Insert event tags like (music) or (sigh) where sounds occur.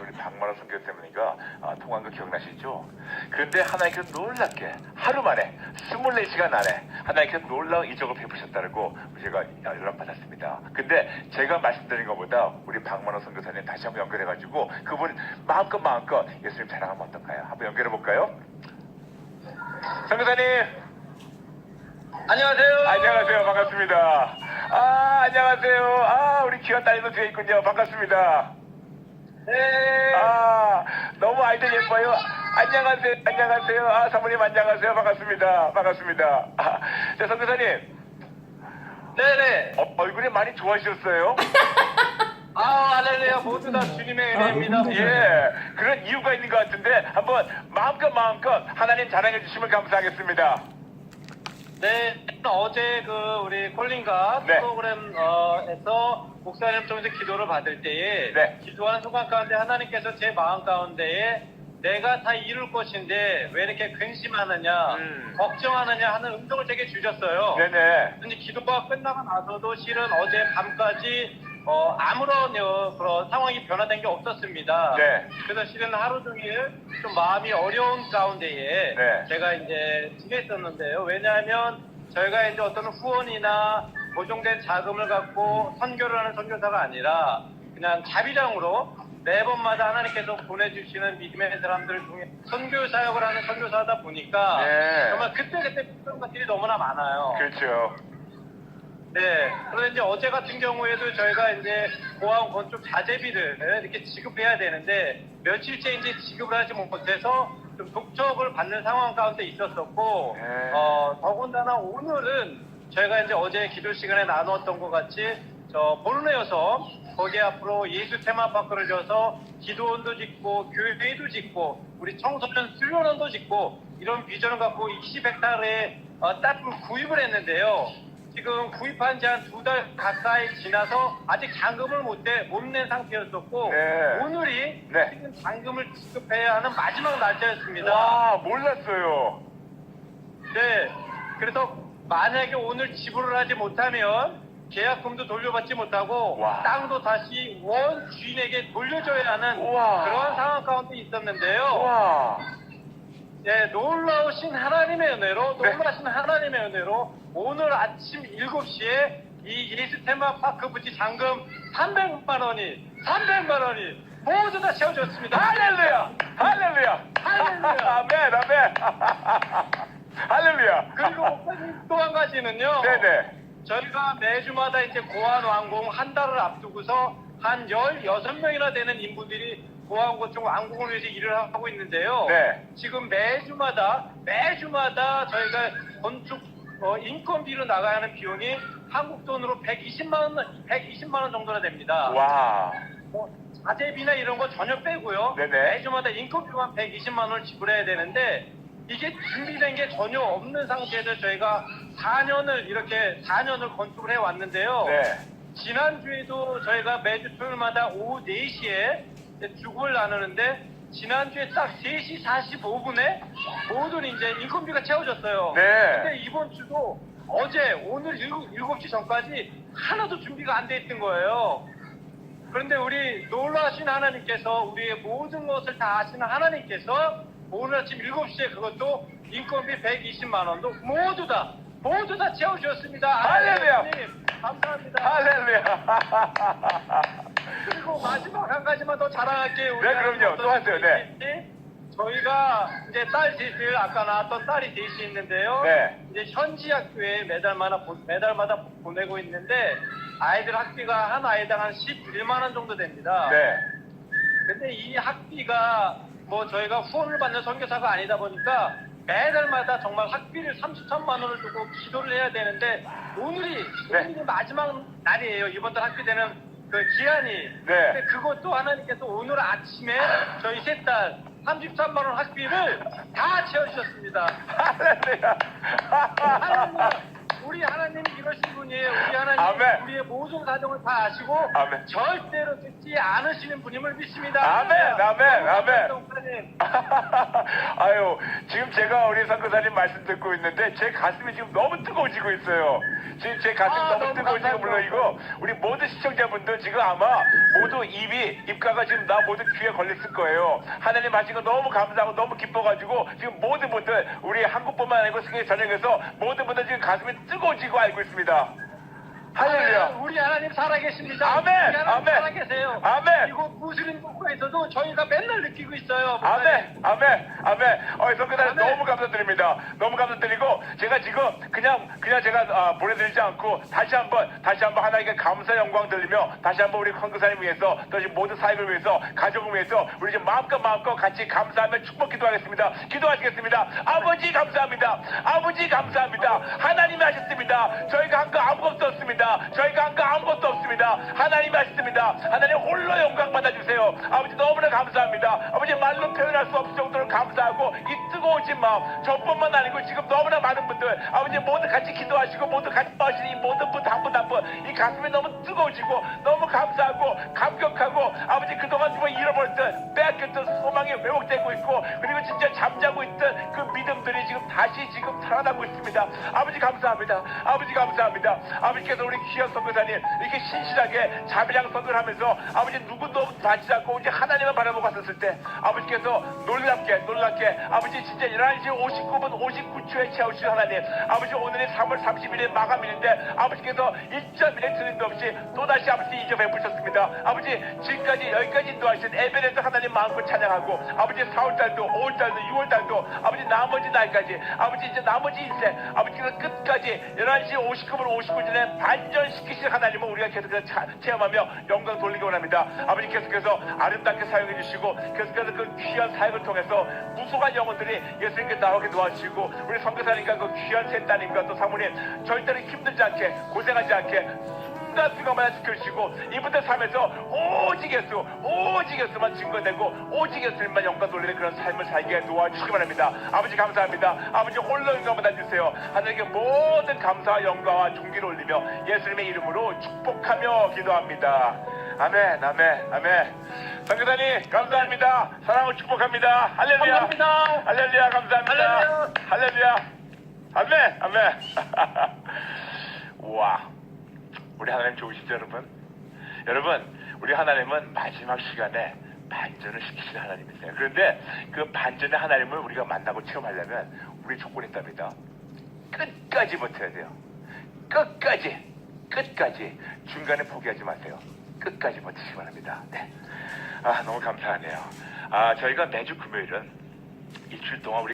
우리 박만호 선교사님과 아, 통화한 거 기억나시죠? 그런데 하나님께서 놀랍게 하루 만에 24시간 안에 하나님께서 놀라운 이적을 베푸셨다고 제가 연락받았습니다. 근데 제가 말씀드린 것보다 우리 박만호 선교사님 다시 한번 연결해가지고 그분 마음껏 마음껏 예수님 자랑하면 어떨까요? 한번 연결해볼까요? 선교사님 안녕하세요. 안녕하세요 반갑습니다. 아 안녕하세요. 아 우리 귀한 딸도 뒤에 있군요. 반갑습니다. 네. 아, 아이들 예뻐요. 안녕하세요. 안녕하세요. 아, 사모님 안녕하세요. 반갑습니다. 반갑습니다. 아, (laughs) 자, 선교사님. 네네. 어, 얼굴이 많이 좋아지셨어요? (laughs) 아, 할렐루야. 모두 다 주님의 은혜입니다. 예. 그런 이유가 있는 것 같은데, 한번 마음껏 마음껏 하나님 자랑해 주시면 감사하겠습니다. 네. 어제 그 우리 콜린가 네. 프로그램에서 목사님 통해서 기도를 받을 때에 네. 기도한 순간 가운데 하나님께서 제 마음 가운데에 내가 다 이룰 것인데 왜 이렇게 근심하느냐, 음. 걱정하느냐 하는 음성을 제게 주셨어요. 네네. 근데 기도가 끝나고 나서도 실은 어제 밤까지 어, 아무런 어, 그런 상황이 변화된 게 없었습니다. 네. 그래서 실은 하루 종일 좀 마음이 어려운 가운데에 네. 제가 이제 지냈었는데요. 왜냐하면 저희가 이제 어떤 후원이나 보정된 자금을 갖고 선교를 하는 선교사가 아니라 그냥 자비량으로 매번마다 하나님께서 보내주시는 믿음의 사람들 중에 선교 사역을 하는 선교사다 보니까 네. 정말 그때그때 필요한 것들이 너무나 많아요. 그렇죠. 네. 그런데 이제 어제 같은 경우에도 저희가 이제 보안 건축 자재비를 이렇게 지급해야 되는데 며칠째 이제 지급을 하지 못해서 좀 독촉을 받는 상황 가운데 있었었고, 네. 어, 더군다나 오늘은 저희가 이제 어제 기도 시간에 나누었던 것 같이 저 보르네어서 거기 앞으로 예수 테마파크를 줘서 기도원도 짓고 교회도 짓고 우리 청소년 수련원도 짓고 이런 비전을 갖고 20헥타르의 어, 땅을 구입을 했는데요. 지금 구입한 지 한 두 달 가까이 지나서 아직 잔금을 못낸 상태였었고 네. 오늘이 네. 지금 잔금을 지급해야 하는 마지막 날짜였습니다. 와, 몰랐어요. 네. 그래서 만약에 오늘 지불을 하지 못하면 계약금도 돌려받지 못하고 와. 땅도 다시 원 주인에게 돌려줘야 하는 우와. 그런 상황 가운데 있었는데요. 와. 네, 놀라우신 하나님의 은혜로, 네. 놀라신 하나님의 은혜로 오늘 아침 7시에 이 예수 테마파크 부지 잔금 300만 원이, 300만 원이 모두 다 채워졌습니다. 할렐루야! 할렐루야! 할렐루야. 아멘, 아멘. (laughs) 할렐루야. 그리고 목사님 또 한 가지는요. 네네. 저희가 매주마다 이제 고안 완공 한 달을 앞두고서 한 16명이나 되는 인부들이 고안 건축 완공을 위해서 일을 하고 있는데요. 네. 지금 매주마다 매주마다 저희가 건축 어, 인건비로 나가야 하는 비용이 한국 돈으로 120만 원 120만 원 정도나 됩니다. 와. 뭐 자재비나 이런 거 전혀 빼고요. 네네. 매주마다 인건비만 120만 원을 지불해야 되는데 이게 준비된 게 전혀 없는 상태에서 저희가 4년을 이렇게 4년을 건축을 해 왔는데요. 네. 지난주에도 저희가 매주 토요일마다 오후 4시에 죽을 나누는데 지난주에 딱 3시 45분에 모든 이제 인건비가 채워졌어요. 네. 근데 이번 주도 어제 오늘 7, 7시 전까지 하나도 준비가 안 돼 있던 거예요. 그런데 우리 놀라신 하나님께서 우리의 모든 것을 다 아시는 하나님께서 오늘 아침 7시에 그것도 인건비 120만 원도 모두 다 모두 다 채워주셨습니다. 할렐루야. 하나님, 감사합니다. 할렐루야. (laughs) 그리고 마지막 한 가지만 더 자랑할게요. 네, 그럼요. 또 하세요. 네. 네. 저희가 이제 딸 셋을 아까 나왔던 딸이 셋이 있는데요. 네. 이제 현지 학교에 매달마다 보- 매달마다 보내고 있는데 아이들 학비가 한 아이당 한 11만 원 정도 됩니다. 네. 근데 이 학비가 뭐 저희가 후원을 받는 선교사가 아니다 보니까 매달마다 정말 학비를 33만 원을 주고 기도를 해야 되는데 오늘이 네. 오늘이 마지막 날이에요. 이번 달 학비 되는 그 기한이. 네. 근데 그것도 하나님께서 오늘 아침에 저희 셋 딸 33만 원 학비를 다 채워주셨습니다. (laughs) 할렐루야. 할렐루야. 우리 하나님이 이러신 분이에요. 우리 하나님 아멘. 우리의 모든 사정을 다 아시고 아멘. 절대로 듣지 않으시는 분임을 믿습니다. 아멘, 아멘, 아멘. 목사님. (laughs) 아유, 지금 제가 우리 선교사님 말씀 듣고 있는데 제 가슴이 지금 너무 뜨거워지고 있어요. 지금 제 가슴이 아, 너무 너무 뜨거워지고 감사합니다. 물론이고 우리 모든 시청자분들 지금 아마 모두 입이 입가가 지금 나 모두 귀에 걸렸을 거예요. 하나님 하신 거 너무 감사하고 너무 기뻐가지고 지금 모든 분들 우리 한국뿐만 아니고 세계 전역에서 모든 분들 지금 가슴이 뜨거 워지고 알고 있습니다. 할렐루야. 아멘. 우리 하나님 살아계십니다. 아멘, 우리 하나님 아멘. 살아계세요. 아멘. 이곳 무슬림 국가에서도 저희가 맨날 느끼고 있어요. 아멘, 아멘, 아멘. 어, 성교사님. 너무 감사드립니다. 너무 감사드리고 제가 지금 그냥 그냥 제가 아, 보내드리지 않고 다시 한번 다시 한번 하나님께 감사 영광 들리며 다시 한번 우리 선교사님 위해서 또 지금 모든 사역을 위해서 가족을 위해서 우리 지금 마음껏 마음껏 같이 감사하며 축복 기도하겠습니다. 기도하시겠습니다. 아버지 감사합니다. 아버지 감사합니다. 하나님이 하셨습니다. 저희가 한 거 아무것도 없습니다. 저희가 한 거 아무것도 없습니다. 하나님이 하셨습니다. 하나님 홀로 영광 받아주세요. 아버지 너무나 감사합니다. 아버지 말로 표현할 수 없을 정도로 감사하고 이 뜨거우신 마음 저뿐만 아니고 지금 너무나 많은 분들 아버지 모두 같이 기도하시고 모두 같이 마시는 이 모든 분 한 분 한 분 이 가슴이 너무 뜨거워지고 너무 감사하고 감격하고 아버지 그동안 정말 잃어버렸던 빼앗겼던 소망이 회복되고 있고 그리고 진짜 잠자고 있던 그 믿음들이 지금 다시 지금 살아나고 있습니다. 아버지 감사합니다. 아버지 감사합니다. 아버지께서 우리 귀한 선교사님 이렇게 신실하게 자비랑 선교를 하면서 아버지 누구도 다치지 않고 이제 하나님만 바라보고 갔었을 때 아버지께서 놀랍게 놀랍게 아버지 진짜 11시 59분 59초에 채우신 하나님 아버지 오늘이 3월 30일의 마감일인데 아버지께서 1.1의 틀림도 없이 또다시 아버지 이점 베푸셨습니다. 아버지 지금까지 여기까지 인도하신 에베레스 하나님 마음껏 찬양하고 아버지 4월달도 5월달도 6월달도 아버지 나머지 날까지 아버지 이제 나머지 인생 아버지께서 끝까지 11시 59분 59분에 반전시키신 하나님을 우리가 계속해서 차- 체험하며 영광 돌리기 원합니다. 아버지 계속해서 아름답게 사용해 주시고 계속해서 그 귀한 사역을 통해서 무수한 영혼들이 예수님께 나오게 도와주시고 우리 선교사님과 그 귀한 셋 따님과 또 사모님 절대로 힘들지 않게 고생하지 않게 순간순간마다 지켜주시고 이분들 삶에서 오직 예수 오직 예수만 증거되고 오직 예수님만 영광 돌리는 그런 삶을 살게 도와주시기 바랍니다. 아버지 감사합니다. 아버지 홀로 영광 받아주세요. 하나님께 모든 감사와 영광과 존귀를 올리며 예수님의 이름으로 축복하며 기도합니다 아멘 아멘 아멘. 성교사님 감사합니다. 사랑을 축복합니다. 할렐루야. 감사합니다. 할렐루야 감사합니다. 할렐루야. 아멘 아멘. (laughs) 우와 우리 하나님 좋으시죠 여러분? 여러분 우리 하나님은 마지막 시간에 반전을 시키시는 하나님이세요. 그런데 그 반전의 하나님을 우리가 만나고 체험하려면 우리 조건이 있답니다. 끝까지 버텨야 돼요. 끝까지 끝까지. 중간에 포기하지 마세요 끝까지 버티시기 바랍니다 네. 아 너무 감사하네요 아 저희가 매주 금요일은 일주일 동안 우리